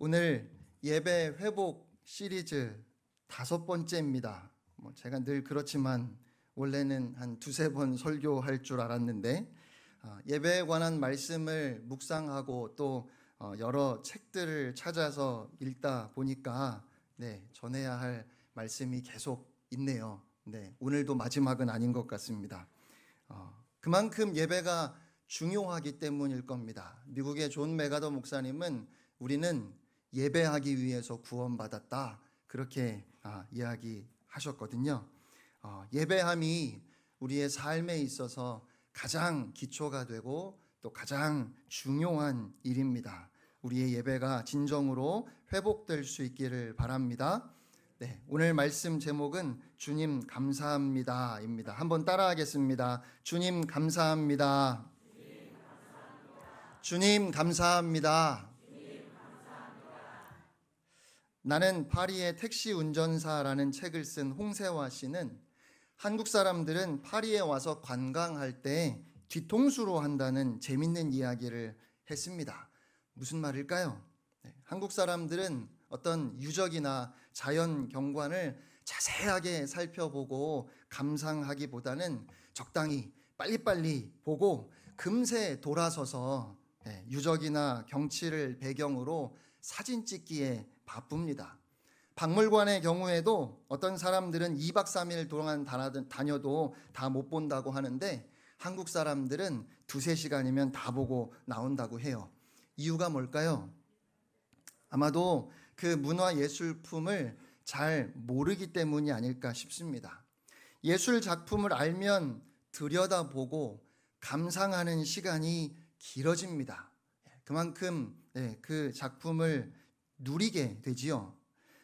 오늘 예배 회복 시리즈 다섯 번째입니다. 뭐 제가 늘 그렇지만 원래는 한 두세 번 설교할 줄 알았는데 어, 예배에 관한 말씀을 묵상하고 또 어, 여러 책들을 찾아서 읽다 보니까 네, 전해야 할 말씀이 계속 있네요. 네, 오늘도 마지막은 아닌 것 같습니다. 어, 그만큼 예배가 중요하기 때문일 겁니다. 미국의 존 메가더 목사님은 우리는 예배하기 위해서 구원받았다. 그렇게 아, 이야기하셨거든요. 어, 예배함이 우리의 삶에 있어서 가장 기초가 되고 또 가장 중요한 일입니다. 우리의 예배가 진정으로 회복될 수 있기를 바랍니다. 네, 오늘 말씀 제목은 주님 감사합니다입니다. 한번 따라하겠습니다. 주님 감사합니다. 주님 감사합니다. 나는 파리의 택시 운전사라는 책을 쓴 홍세화 씨는 한국 사람들은 파리에 와서 관광할 때 뒤통수로 한다는 재밌는 이야기를 했습니다. 무슨 말일까요? 네, 한국 사람들은 어떤 유적이나 자연 경관을 자세하게 살펴보고 감상하기보다는 적당히 빨리빨리 보고 금세 돌아서서 네, 유적이나 경치를 배경으로 사진 찍기에 바쁩니다. 박물관의 경우에도 어떤 사람들은 2박 3일 동안 다녀도 다 못 본다고 하는데 한국 사람들은 두세 시간이면 다 보고 나온다고 해요. 이유가 뭘까요? 아마도 그 문화 예술품을 잘 모르기 때문이 아닐까 싶습니다. 예술 작품을 알면 들여다보고 감상하는 시간이 길어집니다. 그만큼 네, 그 작품을 누리게 되지요.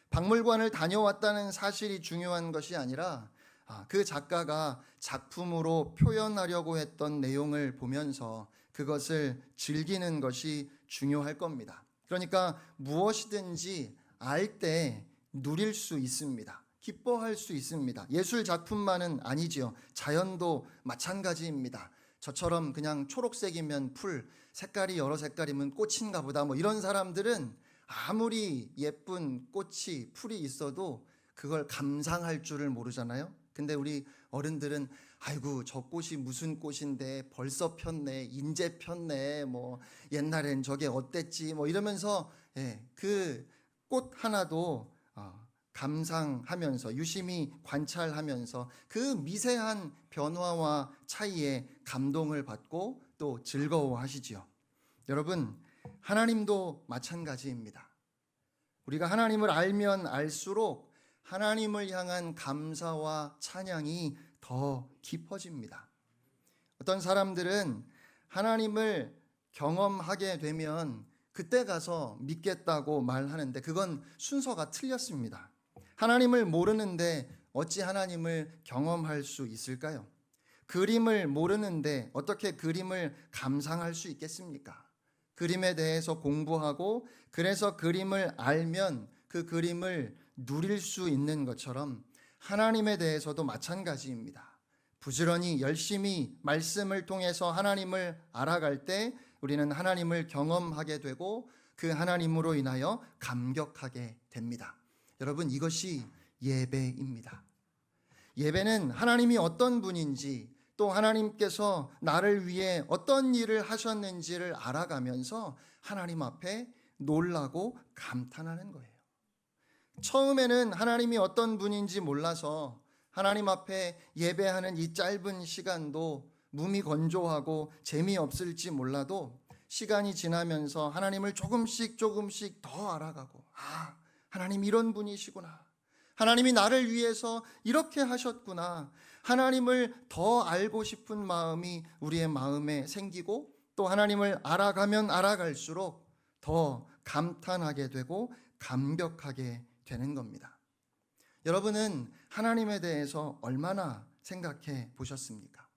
박물관을 다녀왔다는 사실이 중요한 것이 아니라 아, 그 작가가 작품으로 표현하려고 했던 내용을 보면서 그것을 즐기는 것이 중요할 겁니다. 그러니까 무엇이든지 알 때 누릴 수 있습니다. 기뻐할 수 있습니다. 예술 작품만은 아니지요. 자연도 마찬가지입니다. 저처럼 그냥 초록색이면 풀, 색깔이 여러 색깔이면 꽃인가 보다 뭐 이런 사람들은 아무리 예쁜 꽃이 풀이 있어도 그걸 감상할 줄을 모르잖아요. 근데 우리 어른들은 아이고 저 꽃이 무슨 꽃인데 벌써 폈네 인제 폈네 뭐 옛날엔 저게 어땠지 뭐 이러면서 예, 그 꽃 하나도 어, 감상하면서 유심히 관찰하면서 그 미세한 변화와 차이에 감동을 받고 또 즐거워하시지요. 여러분 하나님도 마찬가지입니다. 우리가 하나님을 알면 알수록 하나님을 향한 감사와 찬양이 더 깊어집니다. 어떤 사람들은 하나님을 경험하게 되면 그때 가서 믿겠다고 말하는데 그건 순서가 틀렸습니다. 하나님을 모르는데 어찌 하나님을 경험할 수 있을까요? 그림을 모르는데 어떻게 그림을 감상할 수 있겠습니까? 그림에 대해서 공부하고 그래서 그림을 알면 그 그림을 누릴 수 있는 것처럼 하나님에 대해서도 마찬가지입니다. 부지런히 열심히 말씀을 통해서 하나님을 알아갈 때 우리는 하나님을 경험하게 되고 그 하나님으로 인하여 감격하게 됩니다. 여러분 이것이 예배입니다. 예배는 하나님이 어떤 분인지 또 하나님께서 나를 위해 어떤 일을 하셨는지를 알아가면서 하나님 앞에 놀라고 감탄하는 거예요. 처음에는 하나님이 어떤 분인지 몰라서 하나님 앞에 예배하는 이 짧은 시간도 몸이 건조하고 재미없을지 몰라도 시간이 지나면서 하나님을 조금씩 조금씩 더 알아가고 아, 하나님 이런 분이시구나. 하나님이 나를 위해서 이렇게 하셨구나. 하나님을 더 알고 싶은 마음이 우리의 마음에 생기고 또 하나님을 알아가면 알아갈수록 더 감탄하게 되고 감격하게 되는 겁니다. 여러분은 하나님에 대해서 얼마나 생각해 보셨습니까?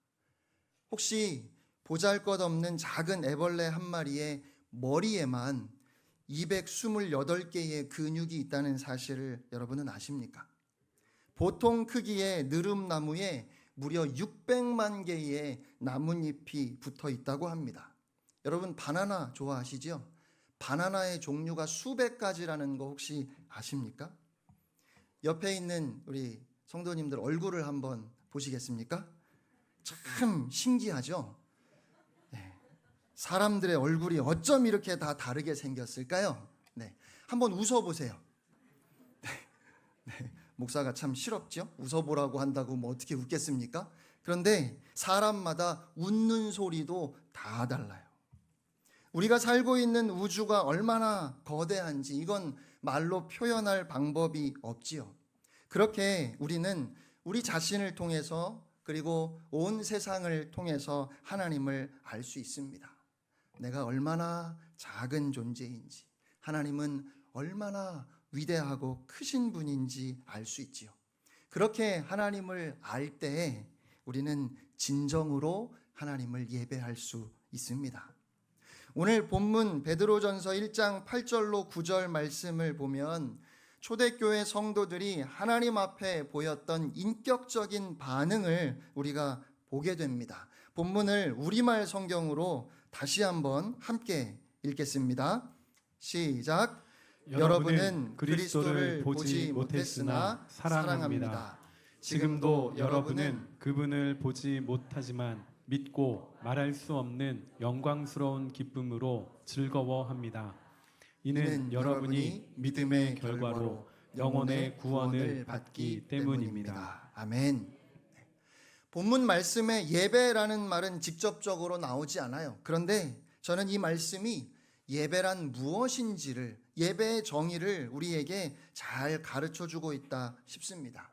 혹시 보잘 것 없는 작은 애벌레 한 마리의 머리에만 228개의 근육이 있다는 사실을 여러분은 아십니까? 보통 크기의 느릅나무에 무려 600만 개의 나뭇잎이 붙어 있다고 합니다. 여러분 바나나 좋아하시죠? 바나나의 종류가 수백 가지라는 거 혹시 아십니까? 옆에 있는 우리 성도님들 얼굴을 한번 보시겠습니까? 참 신기하죠? 네. 사람들의 얼굴이 어쩜 이렇게 다 다르게 생겼을까요? 네. 한번 웃어보세요. 네. 네. 목사가 참 실없죠? 웃어보라고 한다고 뭐 어떻게 웃겠습니까? 그런데 사람마다 웃는 소리도 다 달라요. 우리가 살고 있는 우주가 얼마나 거대한지 이건 말로 표현할 방법이 없지요. 그렇게 우리는 우리 자신을 통해서 그리고 온 세상을 통해서 하나님을 알 수 있습니다. 내가 얼마나 작은 존재인지, 하나님은 얼마나 위대하고 크신 분인지 알 수 있지요. 그렇게 하나님을 알 때에 우리는 진정으로 하나님을 예배할 수 있습니다. 오늘 본문 베드로전서 1장 8절로 9절 말씀을 보면 초대교회 성도들이 하나님 앞에 보였던 인격적인 반응을 우리가 보게 됩니다. 본문을 우리말 성경으로 다시 한번 함께 읽겠습니다. 시작. 여러분은 그리스도를 보지 못했으나 사랑합니다. 지금도 여러분은 그분을 보지 못하지만 믿고 말할 수 없는 영광스러운 기쁨으로 즐거워합니다. 이는 여러분이 믿음의 결과로 영혼의 구원을 받기 때문입니다. 아멘. 네. 본문 말씀에 예배라는 말은 직접적으로 나오지 않아요. 그런데 저는 이 말씀이 예배란 무엇인지를 예배의 정의를 우리에게 잘 가르쳐 주고 있다 싶습니다.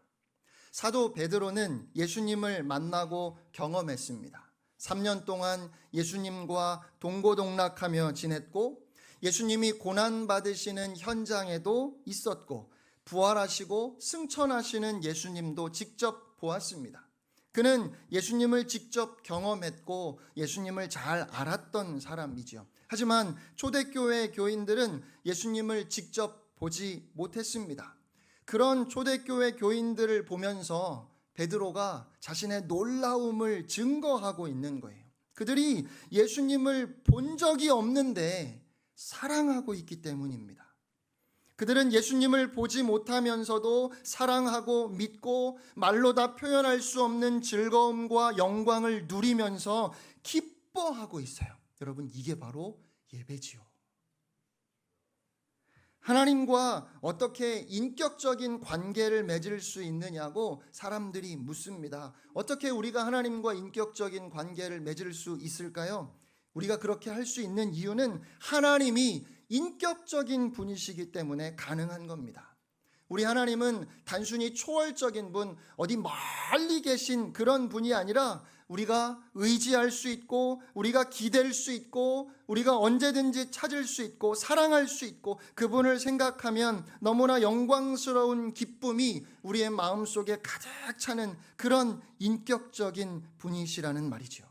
사도 베드로는 예수님을 만나고 경험했습니다. 3년 동안 예수님과 동고동락하며 지냈고 예수님이 고난 받으시는 현장에도 있었고 부활하시고 승천하시는 예수님도 직접 보았습니다. 그는 예수님을 직접 경험했고 예수님을 잘 알았던 사람이지요. 하지만 초대교회 교인들은 예수님을 직접 보지 못했습니다. 그런 초대교회 교인들을 보면서 베드로가 자신의 놀라움을 증거하고 있는 거예요. 그들이 예수님을 본 적이 없는데 사랑하고 있기 때문입니다. 그들은 예수님을 보지 못하면서도 사랑하고 믿고 말로 다 표현할 수 없는 즐거움과 영광을 누리면서 기뻐하고 있어요. 여러분, 이게 바로 예배지요. 하나님과 어떻게 인격적인 관계를 맺을 수 있느냐고 사람들이 묻습니다. 어떻게 우리가 하나님과 인격적인 관계를 맺을 수 있을까요? 우리가 그렇게 할 수 있는 이유는 하나님이 인격적인 분이시기 때문에 가능한 겁니다. 우리 하나님은 단순히 초월적인 분, 어디 멀리 계신 그런 분이 아니라 우리가 의지할 수 있고, 우리가 기댈 수 있고, 우리가 언제든지 찾을 수 있고, 사랑할 수 있고, 그분을 생각하면 너무나 영광스러운 기쁨이 우리의 마음 속에 가득 차는 그런 인격적인 분이시라는 말이죠.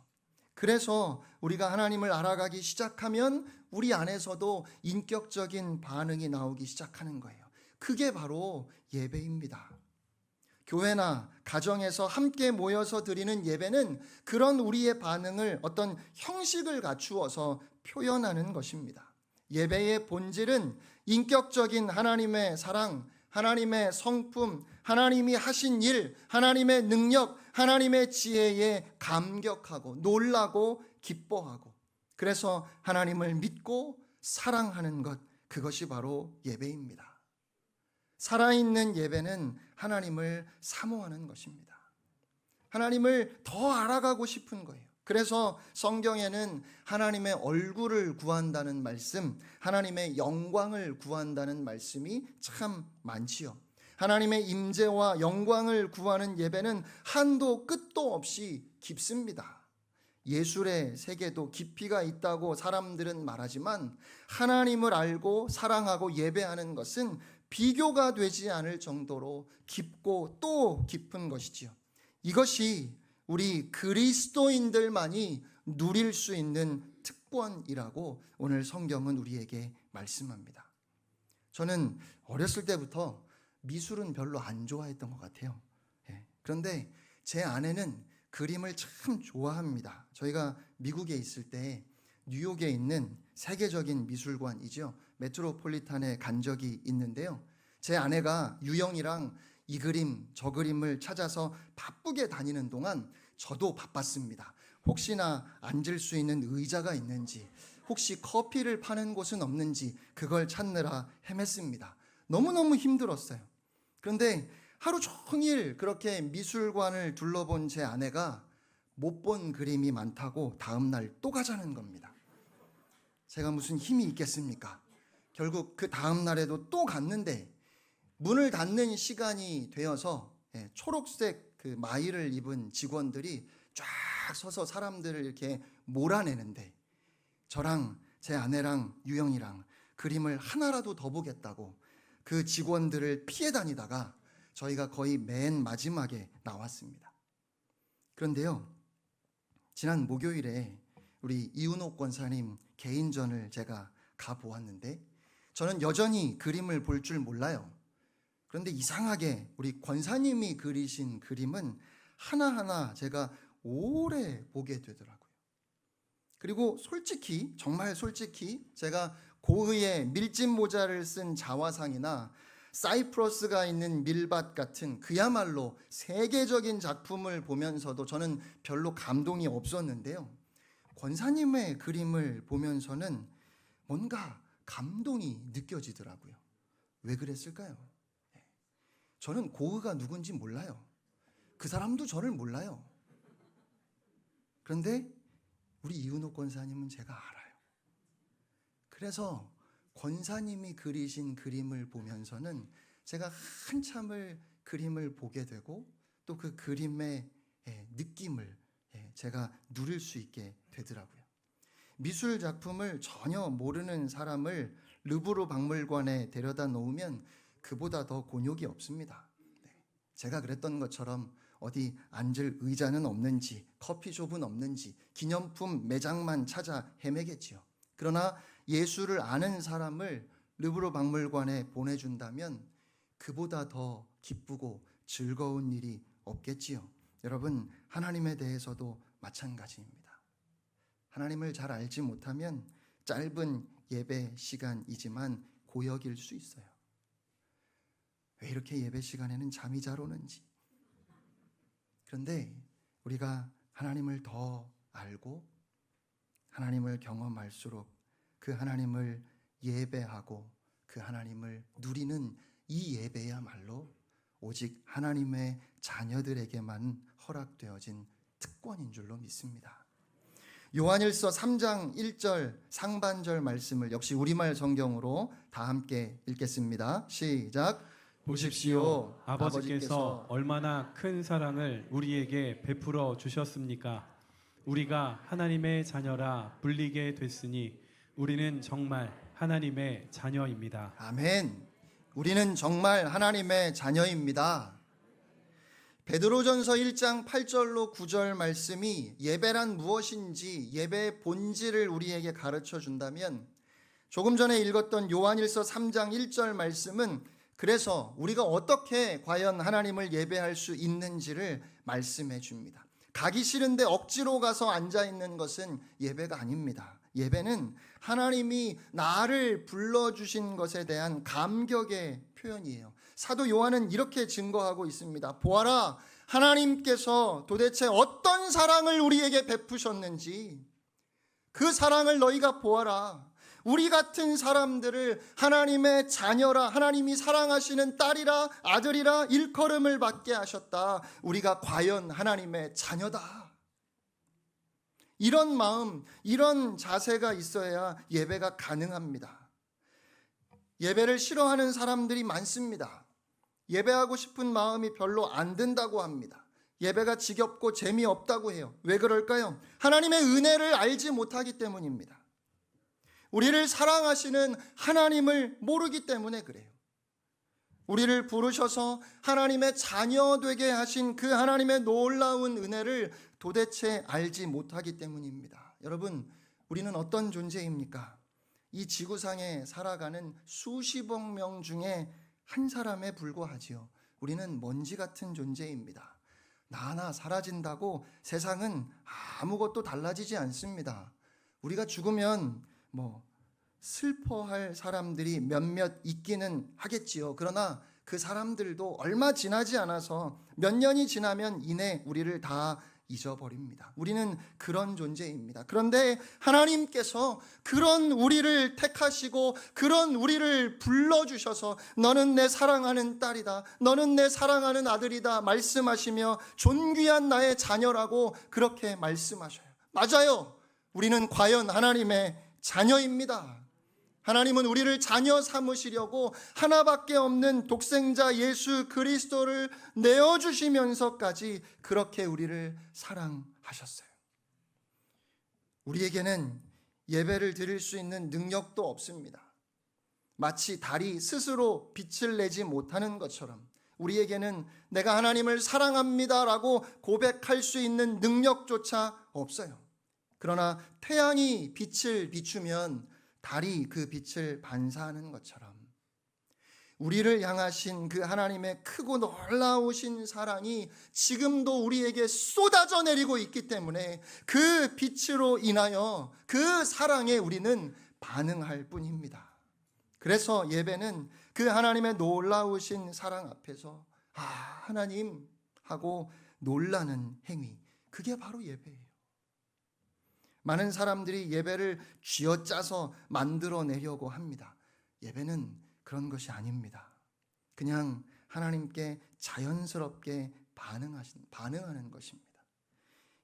그래서 우리가 하나님을 알아가기 시작하면 우리 안에서도 인격적인 반응이 나오기 시작하는 거예요. 그게 바로 예배입니다. 교회나 가정에서 함께 모여서 드리는 예배는 그런 우리의 반응을 어떤 형식을 갖추어서 표현하는 것입니다. 예배의 본질은 인격적인 하나님의 사랑, 하나님의 성품, 하나님이 하신 일, 하나님의 능력, 하나님의 지혜에 감격하고 놀라고 기뻐하고 그래서 하나님을 믿고 사랑하는 것 그것이 바로 예배입니다. 살아있는 예배는 하나님을 사모하는 것입니다. 하나님을 더 알아가고 싶은 거예요. 그래서 성경에는 하나님의 얼굴을 구한다는 말씀, 하나님의 영광을 구한다는 말씀이 참 많지요. 하나님의 임재와 영광을 구하는 예배는 한도 끝도 없이 깊습니다. 예술의 세계도 깊이가 있다고 사람들은 말하지만 하나님을 알고 사랑하고 예배하는 것은 비교가 되지 않을 정도로 깊고 또 깊은 것이지요. 이것이 우리 그리스도인들만이 누릴 수 있는 특권이라고 오늘 성경은 우리에게 말씀합니다. 저는 어렸을 때부터 미술은 별로 안 좋아했던 것 같아요. 예. 그런데 제 아내는 그림을 참 좋아합니다. 저희가 미국에 있을 때 뉴욕에 있는 세계적인 미술관이죠. 메트로폴리탄에 간 적이 있는데요. 제 아내가 유영이랑 이 그림, 저 그림을 찾아서 바쁘게 다니는 동안 저도 바빴습니다. 혹시나 앉을 수 있는 의자가 있는지, 혹시 커피를 파는 곳은 없는지 그걸 찾느라 헤맸습니다. 너무너무 힘들었어요. 그런데 하루 종일 그렇게 미술관을 둘러본 제 아내가 못 본 그림이 많다고 다음날 또 가자는 겁니다. 제가 무슨 힘이 있겠습니까? 결국 그 다음 날에도 또 갔는데 문을 닫는 시간이 되어서 예, 초록색 그 마이를 입은 직원들이 쫙 서서 사람들을 이렇게 몰아내는데 저랑 제 아내랑 유영이랑 그림을 하나라도 더 보겠다고 그 직원들을 피해 다니다가 저희가 거의 맨 마지막에 나왔습니다. 그런데요, 지난 목요일에 우리 이은옥 권사님 개인전을 제가 가 보았는데 저는 여전히 그림을 볼 줄 몰라요. 그런데 이상하게 우리 권사님이 그리신 그림은 하나하나 제가 오래 보게 되더라고요. 그리고 솔직히 정말 솔직히 제가 고흐의 밀짚 모자를 쓴 자화상이나 사이프러스가 있는 밀밭 같은 그야말로 세계적인 작품을 보면서도 저는 별로 감동이 없었는데요. 권사님의 그림을 보면서는 뭔가 감동이 느껴지더라고요. 왜 그랬을까요? 네. 저는 고흐가 누군지 몰라요. 그 사람도 저를 몰라요. 그런데 우리 이은호 권사님은 제가 알아요. 그래서 권사님이 그리신 그림을 보면서는 제가 한참을 그림을 보게 되고 또 그 그림의 예, 느낌을 예, 제가 누릴 수 있게 되더라고요. 미술 작품을 전혀 모르는 사람을 르브르 박물관에 데려다 놓으면 그보다 더 곤욕이 없습니다. 네. 제가 그랬던 것처럼 어디 앉을 의자는 없는지 커피숍은 없는지 기념품 매장만 찾아 헤매겠지요. 그러나 예수를 아는 사람을 르브르 박물관에 보내준다면 그보다 더 기쁘고 즐거운 일이 없겠지요. 여러분 하나님에 대해서도 마찬가지입니다. 하나님을 잘 알지 못하면 짧은 예배 시간이지만 고역일 수 있어요. 왜 이렇게 예배 시간에는 잠이 잘 오는지. 그런데 우리가 하나님을 더 알고 하나님을 경험할수록 그 하나님을 예배하고 그 하나님을 누리는 이 예배야말로 오직 하나님의 자녀들에게만 허락되어진 특권인 줄로 믿습니다. 요한일서 3장 1절 상반절 말씀을 역시 우리말 성경으로 다 함께 읽겠습니다. 시작. 보십시오. 아버지께서 얼마나 큰 사랑을 우리에게 베풀어 주셨습니까? 우리가 하나님의 자녀라 불리게 됐으니 우리는 정말 하나님의 자녀입니다. 아멘. 우리는 정말 하나님의 자녀입니다. 베드로전서 1장 8절로 9절 말씀이 예배란 무엇인지 예배의 본질을 우리에게 가르쳐 준다면 조금 전에 읽었던 요한일서 3장 1절 말씀은 그래서 우리가 어떻게 과연 하나님을 예배할 수 있는지를 말씀해 줍니다. 가기 싫은데 억지로 가서 앉아 있는 것은 예배가 아닙니다. 예배는 하나님이 나를 불러주신 것에 대한 감격의 표현이에요. 사도 요한은 이렇게 증거하고 있습니다. 보아라, 하나님께서 도대체 어떤 사랑을 우리에게 베푸셨는지 그 사랑을 너희가 보아라. 우리 같은 사람들을 하나님의 자녀라, 하나님이 사랑하시는 딸이라, 아들이라 일컬음을 받게 하셨다. 우리가 과연 하나님의 자녀다. 이런 마음, 이런 자세가 있어야 예배가 가능합니다. 예배를 싫어하는 사람들이 많습니다. 예배하고 싶은 마음이 별로 안 든다고 합니다. 예배가 지겹고 재미없다고 해요. 왜 그럴까요? 하나님의 은혜를 알지 못하기 때문입니다. 우리를 사랑하시는 하나님을 모르기 때문에 그래요. 우리를 부르셔서 하나님의 자녀 되게 하신 그 하나님의 놀라운 은혜를 도대체 알지 못하기 때문입니다. 여러분, 우리는 어떤 존재입니까? 이 지구상에 살아가는 수십억 명 중에 한 사람에 불과하지요. 우리는 먼지 같은 존재입니다. 나 하나 사라진다고 세상은 아무것도 달라지지 않습니다. 우리가 죽으면 뭐 슬퍼할 사람들이 몇몇 있기는 하겠지요. 그러나 그 사람들도 얼마 지나지 않아서 몇 년이 지나면 이내 우리를 다 잊어버립니다. 우리는 그런 존재입니다. 그런데 하나님께서 그런 우리를 택하시고 그런 우리를 불러주셔서 너는 내 사랑하는 딸이다. 너는 내 사랑하는 아들이다. 말씀하시며 존귀한 나의 자녀라고 그렇게 말씀하셔요. 맞아요. 우리는 과연 하나님의 자녀입니다. 하나님은 우리를 자녀 삼으시려고 하나밖에 없는 독생자 예수 그리스도를 내어주시면서까지 그렇게 우리를 사랑하셨어요. 우리에게는 예배를 드릴 수 있는 능력도 없습니다. 마치 달이 스스로 빛을 내지 못하는 것처럼 우리에게는 내가 하나님을 사랑합니다라고 고백할 수 있는 능력조차 없어요. 그러나 태양이 빛을 비추면 달이 그 빛을 반사하는 것처럼 우리를 향하신 그 하나님의 크고 놀라우신 사랑이 지금도 우리에게 쏟아져 내리고 있기 때문에 그 빛으로 인하여 그 사랑에 우리는 반응할 뿐입니다. 그래서 예배는 그 하나님의 놀라우신 사랑 앞에서 아, 하나님 하고 놀라는 행위. 그게 바로 예배예요. 많은 사람들이 예배를 쥐어짜서 만들어내려고 합니다. 예배는 그런 것이 아닙니다. 그냥 하나님께 자연스럽게 반응하신, 반응하는 것입니다.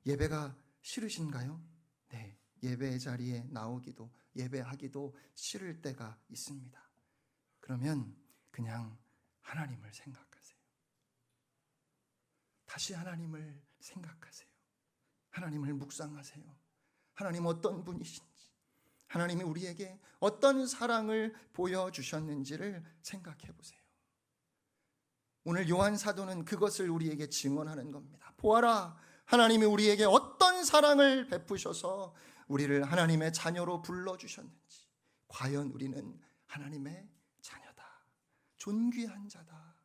예배가 싫으신가요? 네. 예배의 자리에 나오기도, 예배하기도 싫을 때가 있습니다. 그러면 그냥 하나님을 생각하세요. 다시 하나님을 생각하세요. 하나님을 묵상하세요. 하나님 어떤 분이신지, 하나님이 우리에게 어떤 사랑을 보여주셨는지를 생각해 보세요. 오늘 요한 사도는 그것을 우리에게 증언하는 겁니다. 보아라, 하나님이 우리에게 어떤 사랑을 베푸셔서 우리를 하나님의 자녀로 불러주셨는지, 과연 우리는 하나님의 자녀다. 존귀한 자다.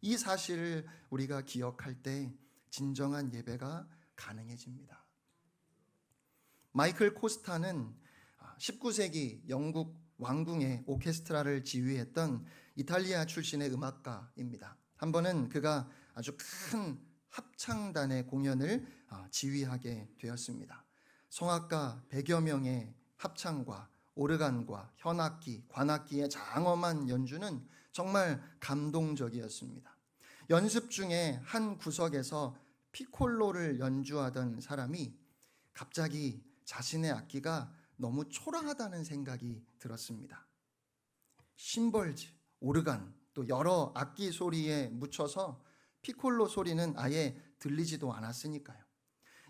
이 사실을 우리가 기억할 때 진정한 예배가 가능해집니다. 마이클 코스타는 19세기 영국 왕궁의 오케스트라를 지휘했던 이탈리아 출신의 음악가입니다. 한 번은 그가 아주 큰 합창단의 공연을 아, 지휘하게 되었습니다. 성악가 100여 명의 합창과 오르간과 현악기, 관악기의 장엄한 연주는 정말 감동적이었습니다. 연습 중에 한 구석에서 피콜로를 연주하던 사람이 갑자기 자신의 악기가 너무 초라하다는 생각이 들었습니다. 심벌즈, 오르간, 또 여러 악기 소리에 묻혀서 피콜로 소리는 아예 들리지도 않았으니까요.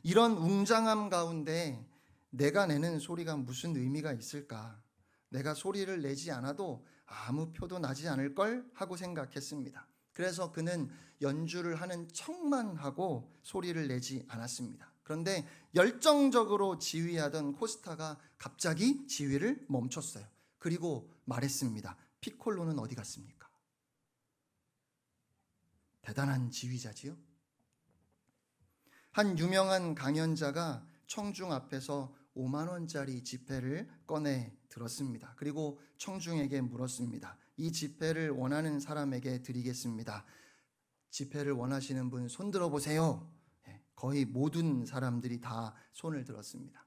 이런 웅장함 가운데 내가 내는 소리가 무슨 의미가 있을까? 내가 소리를 내지 않아도 아무 표도 나지 않을 걸 하고 생각했습니다. 그래서 그는 연주를 하는 척만 하고 소리를 내지 않았습니다. 그런데 열정적으로 지휘하던 코스타가 갑자기 지휘를 멈췄어요. 그리고 말했습니다. 피콜로는 어디 갔습니까? 대단한 지휘자지요. 한 유명한 강연자가 청중 앞에서 5만 원짜리 지폐를 꺼내 들었습니다. 그리고 청중에게 물었습니다. 이 지폐를 원하는 사람에게 드리겠습니다. 지폐를 원하시는 분 손 들어 보세요. 예, 거의 모든 사람들이 다 손을 들었습니다.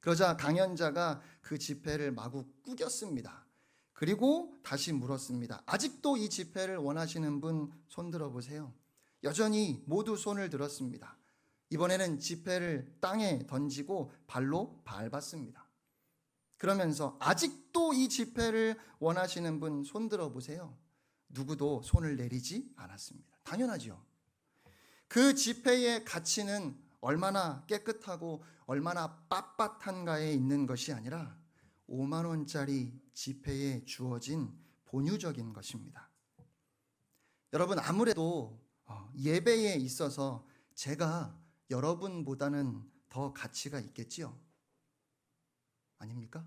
그러자 강연자가 그 지폐를 마구 꾸겼습니다. 그리고 다시 물었습니다. 아직도 이 지폐를 원하시는 분 손 들어 보세요. 여전히 모두 손을 들었습니다. 이번에는 지폐를 땅에 던지고 발로 밟았습니다. 그러면서 아직도 이 지폐를 원하시는 분 손 들어 보세요. 누구도 손을 내리지 않았습니다. 당연하지요. 그 지폐의 가치는 얼마나 깨끗하고 얼마나 빳빳한가에 있는 것이 아니라 5만 원짜리 지폐에 주어진 본유적인 것입니다. 여러분 아무래도 어, 예배에 있어서 제가 여러분보다는 더 가치가 있겠지요? 아닙니까?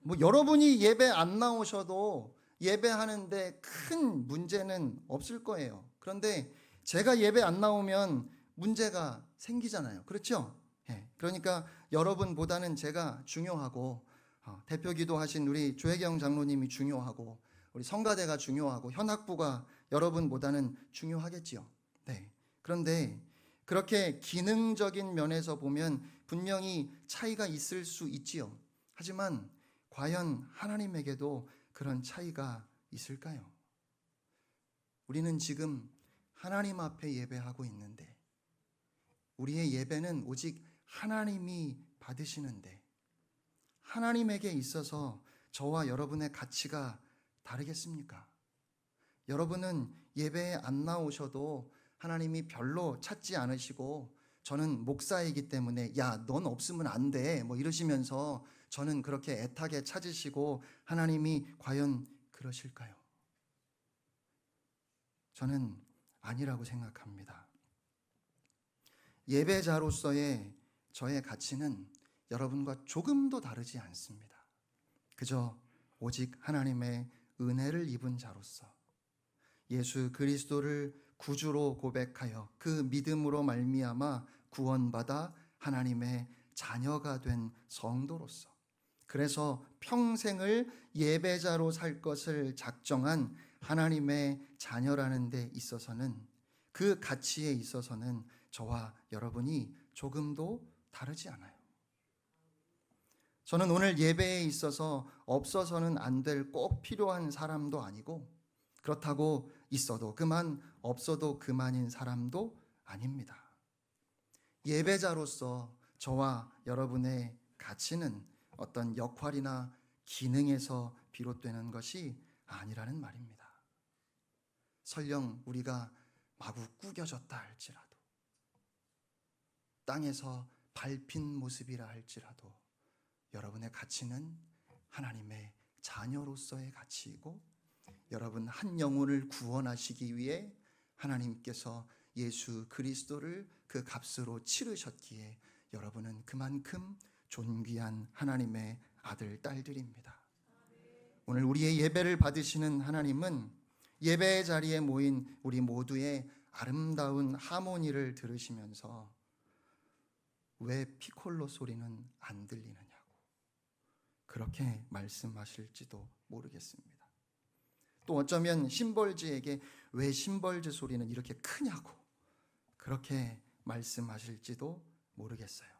뭐 여러분이 예배 안 나오셔도 예배하는데 큰 문제는 없을 거예요. 그런데 제가 예배 안 나오면 문제가 생기잖아요. 그렇죠? 예. 그러니까 여러분보다는 제가 중요하고 어, 대표 기도하신 우리 조혜경 장로님이 중요하고 우리 성가대가 중요하고 현학부가 여러분보다는 중요하겠지요. 네. 그런데 그렇게 기능적인 면에서 보면 분명히 차이가 있을 수 있지요. 하지만 과연 하나님에게도 그런 차이가 있을까요? 우리는 지금 하나님 앞에 예배하고 있는데 우리의 예배는 오직 하나님이 받으시는데 하나님에게 있어서 저와 여러분의 가치가 다르겠습니까? 여러분은 예배에 안 나오셔도 하나님이 별로 찾지 않으시고 저는 목사이기 때문에 야, 넌 없으면 안 돼. 뭐 이러시면서 저는 그렇게 애타게 찾으시고 하나님이 과연 그러실까요? 저는 아니라고 생각합니다. 예배자로서의 저의 가치는 여러분과 조금도 다르지 않습니다. 그저 오직 하나님의 은혜를 입은 자로서 예수 그리스도를 구주로 고백하여 그 믿음으로 말미암아 구원받아 하나님의 자녀가 된 성도로서 그래서 평생을 예배자로 살 것을 작정한 하나님의 자녀라는 데 있어서는 그 가치에 있어서는 저와 여러분이 조금도 다르지 않아요. 저는 오늘 예배에 있어서 없어서는 안 될 꼭 필요한 사람도 아니고 그렇다고 있어도 그만 없어도 그만인 사람도 아닙니다. 예배자로서 저와 여러분의 가치는 어떤 역할이나 기능에서 비롯되는 것이 아니라는 말입니다. 설령 우리가 마구 꾸겨졌다 할지라도 땅에서 밟힌 모습이라 할지라도 여러분의 가치는 하나님의 자녀로서의 가치이고 여러분 한 영혼을 구원하시기 위해 하나님께서 예수 그리스도를 그 값으로 치르셨기에 여러분은 그만큼 존귀한 하나님의 아들 딸들입니다. 오늘 우리의 예배를 받으시는 하나님은 예배의 자리에 모인 우리 모두의 아름다운 하모니를 들으시면서 왜 피콜로 소리는 안 들리느냐고 그렇게 말씀하실지도 모르겠습니다. 또 어쩌면 심벌즈에게 왜 심벌즈 소리는 이렇게 크냐고 그렇게 말씀하실지도 모르겠어요.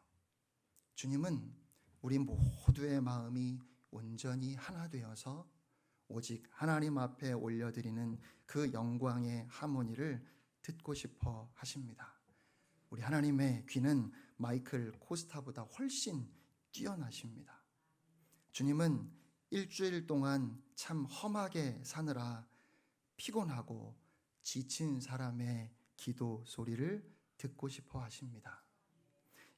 주님은 우리 모두의 마음이 온전히 하나 되어서 오직 하나님 앞에 올려드리는 그 영광의 하모니를 듣고 싶어 하십니다. 우리 하나님의 귀는 마이클 코스타보다 훨씬 뛰어나십니다. 주님은 일주일 동안 참 험하게 사느라 피곤하고 지친 사람의 기도 소리를 듣고 싶어 하십니다.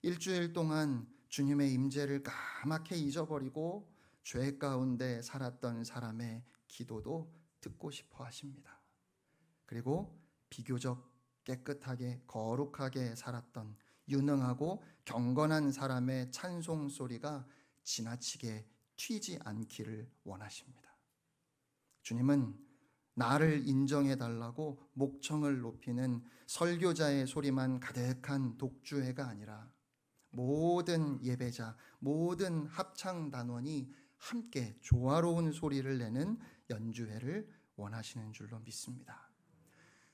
일주일 동안 주님의 임재를 까맣게 잊어버리고 죄 가운데 살았던 사람의 기도도 듣고 싶어 하십니다. 그리고 비교적 깨끗하게 거룩하게 살았던 유능하고 경건한 사람의 찬송 소리가 지나치게 튀지 않기를 원하십니다. 주님은 나를 인정해 달라고 목청을 높이는 설교자의 소리만 가득한 독주회가 아니라 모든 예배자, 모든 합창 단원이 함께 조화로운 소리를 내는 연주회를 원하시는 줄로 믿습니다.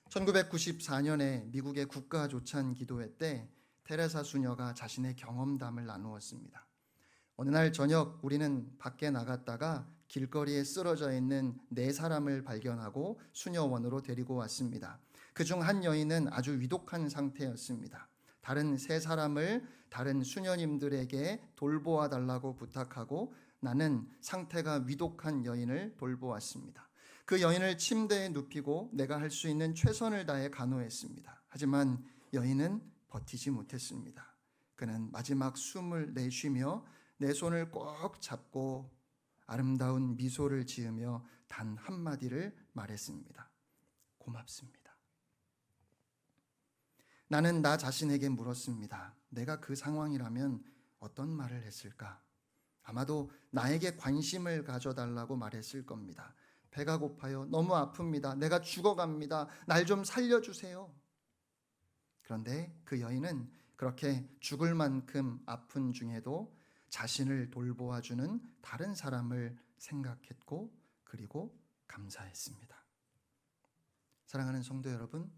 1994년에 미국의 국가 조찬 기도회 때 테레사 수녀가 자신의 경험담을 나누었습니다. 어느 날 저녁 우리는 밖에 나갔다가 길거리에 쓰러져 있는 네 사람을 발견하고 수녀원으로 데리고 왔습니다. 그 중 한 여인은 아주 위독한 상태였습니다. 다른 세 사람을 다른 수녀님들에게 돌보아 달라고 부탁하고 나는 상태가 위독한 여인을 돌보았습니다. 그 여인을 침대에 눕히고 내가 할 수 있는 최선을 다해 간호했습니다. 하지만 여인은 버티지 못했습니다. 그는 마지막 숨을 내쉬며 내 손을 꼭 잡고 아름다운 미소를 지으며 단 한마디를 말했습니다. 고맙습니다. 나는 나 자신에게 물었습니다. 내가 그 상황이라면 어떤 말을 했을까? 아마도 나에게 관심을 가져달라고 말했을 겁니다. 배가 고파요. 너무 아픕니다. 내가 죽어갑니다. 날 좀 살려주세요. 그런데 그 여인은 그렇게 죽을 만큼 아픈 중에도 자신을 돌보아주는 다른 사람을 생각했고 그리고 감사했습니다. 사랑하는 성도 여러분,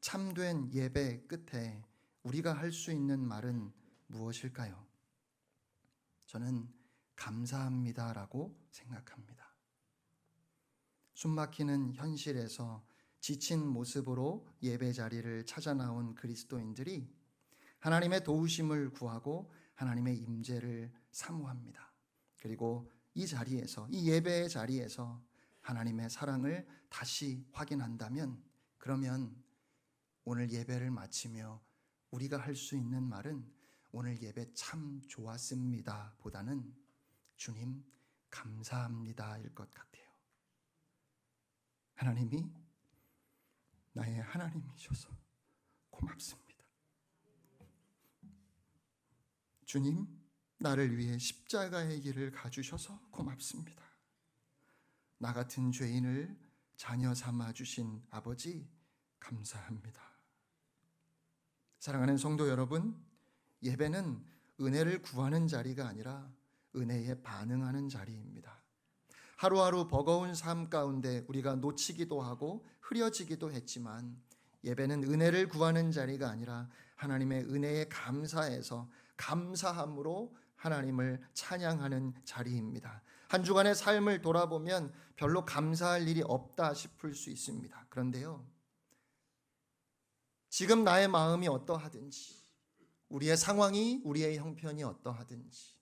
참된 예배 끝에 우리가 할 수 있는 말은 무엇일까요? 저는 감사합니다라고 생각합니다. 숨막히는 현실에서 지친 모습으로 예배 자리를 찾아 나온 그리스도인들이 하나님의 도우심을 구하고 하나님의 임재를 사모합니다. 그리고 이 자리에서 이 예배의 자리에서 하나님의 사랑을 다시 확인한다면 그러면 오늘 예배를 마치며 우리가 할 수 있는 말은 오늘 예배 참 좋았습니다 보다는 주님 감사합니다 일 것 같아요. 하나님이 나의 하나님이셔서 고맙습니다. 주님, 나를 위해 십자가의 길을 가주셔서 고맙습니다. 나 같은 죄인을 자녀 삼아 주신 아버지, 감사합니다. 사랑하는 성도 여러분, 예배는 은혜를 구하는 자리가 아니라 은혜에 반응하는 자리입니다. 하루하루 버거운 삶 가운데 우리가 놓치기도 하고 흐려지기도 했지만 예배는 은혜를 구하는 자리가 아니라 하나님의 은혜에 감사해서 감사함으로 하나님을 찬양하는 자리입니다. 한 주간의 삶을 돌아보면 별로 감사할 일이 없다 싶을 수 있습니다. 그런데요. 지금 나의 마음이 어떠하든지 우리의 상황이 우리의 형편이 어떠하든지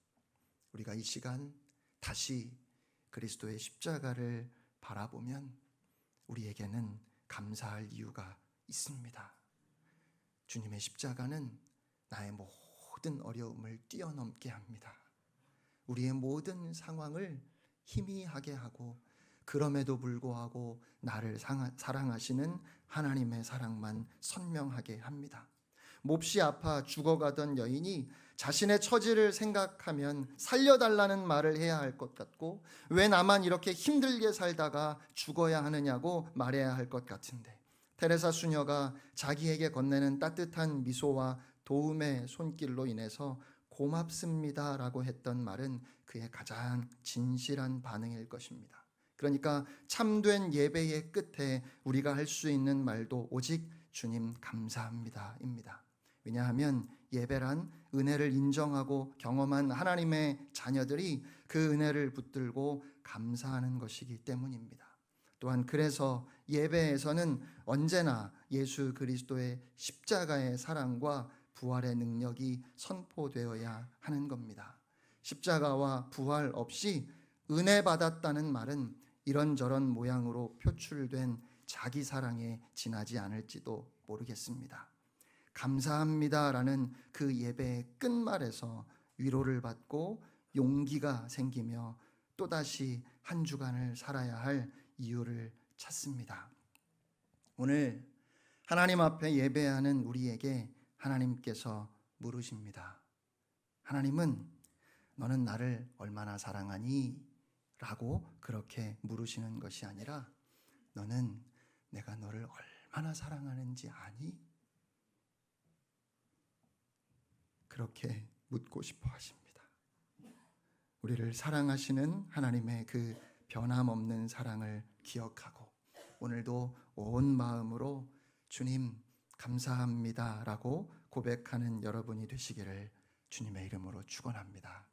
우리가 이 시간 다시 그리스도의 십자가를 바라보면 우리에게는 감사할 이유가 있습니다. 주님의 십자가는 나의 모든 어려움을 뛰어넘게 합니다. 우리의 모든 상황을 희미하게 하고 그럼에도 불구하고 나를 사랑하시는 하나님의 사랑만 선명하게 합니다. 몹시 아파 죽어가던 여인이 자신의 처지를 생각하면 살려달라는 말을 해야 할 것 같고 왜 나만 이렇게 힘들게 살다가 죽어야 하느냐고 말해야 할 것 같은데 테레사 수녀가 자기에게 건네는 따뜻한 미소와 도움의 손길로 인해서 고맙습니다라고 했던 말은 그의 가장 진실한 반응일 것입니다. 그러니까 참된 예배의 끝에 우리가 할 수 있는 말도 오직 주님 감사합니다입니다. 왜냐하면 예배란 은혜를 인정하고 경험한 하나님의 자녀들이 그 은혜를 붙들고 감사하는 것이기 때문입니다. 또한 그래서 예배에서는 언제나 예수 그리스도의 십자가의 사랑과 부활의 능력이 선포되어야 하는 겁니다. 십자가와 부활 없이 은혜 받았다는 말은 이런저런 모양으로 표출된 자기 사랑에 지나지 않을지도 모르겠습니다. 감사합니다라는 그 예배의 끝말에서 위로를 받고 용기가 생기며 또다시 한 주간을 살아야 할 이유를 찾습니다. 오늘 하나님 앞에 예배하는 우리에게 하나님께서 물으십니다. 하나님은 너는 나를 얼마나 사랑하니? 라고 그렇게 물으시는 것이 아니라 너는 내가 너를 얼마나 사랑하는지 아니? 그렇게 묻고 싶어 하십니다. 우리를 사랑하시는 하나님의 그 변함없는 사랑을 기억하고 오늘도 온 마음으로 주님 감사합니다라고 고백하는 여러분이 되시기를 주님의 이름으로 축원합니다.